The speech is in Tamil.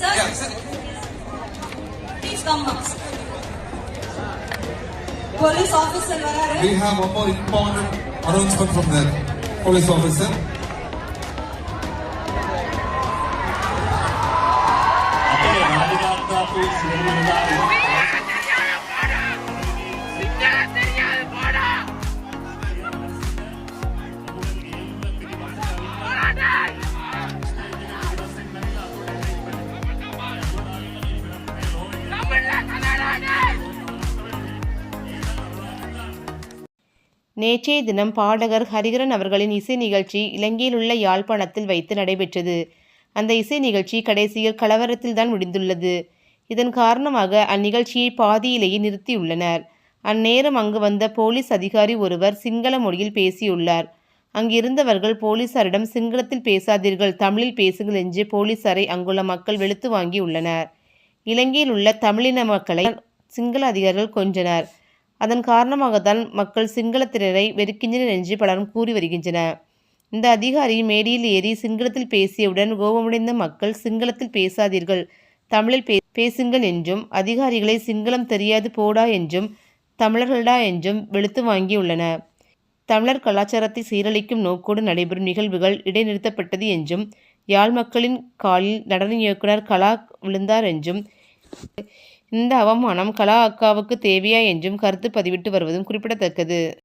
Sir, yeah, sir. please come up. Police officer, where We have a more important announcement from the police officer. Okay, நேற்றைய தினம் பாடகர் ஹரிகரன் அவர்களின் இசை நிகழ்ச்சி இலங்கையில் உள்ள யாழ்ப்பாணத்தில் வைத்து நடைபெற்றது. அந்த இசை நிகழ்ச்சி கடைசியில் கலவரத்தில்தான் முடிந்துள்ளது. இதன் காரணமாக அந்நிகழ்ச்சியை பாதியிலேயே நிறுத்தியுள்ளனர். அந்நேரம் அங்கு வந்த போலீஸ் அதிகாரி ஒருவர் சிங்கள மொழியில் பேசியுள்ளார். அங்கிருந்தவர்கள் போலீசாரிடம் சிங்களத்தில் பேசாதீர்கள் தமிழில் பேசுங்கள் என்று போலீசாரை அங்குள்ள மக்கள் வெளுத்து வாங்கியுள்ளனர். இலங்கையில் உள்ள தமிழின மக்களை சிங்கள அதிகாரிகள் கொஞ்சனர் அதன் காரணமாகத்தான் மக்கள் சிங்களத்தினரை வெறுக்கின்றனர் என்று பலரும் கூறி வருகின்றனர் இந்த அதிகாரி மேடையில் ஏறி சிங்களத்தில் பேசியவுடன் கோபமடைந்த மக்கள் சிங்களத்தில் பேசாதீர்கள் தமிழில் பே பேசுங்கள் என்றும் அதிகாரிகளை சிங்களம் தெரியாது போடா என்றும் தமிழர்களடா என்றும் வெளுத்து வாங்கியுள்ளன. தமிழர் கலாச்சாரத்தை சீரழிக்கும் நோக்கோடு நடைபெறும் நிகழ்வுகள் இடைநிறுத்தப்பட்டது என்றும் யாழ் மக்களின் காலில் நடன இயக்குனர் கலா விழுந்தார் என்றும் இந்த அவமானம் கலா அக்காவுக்கு தேவையா என்றும் கருத்து பதிவிட்டு வருவதும் குறிப்பிடத்தக்கது.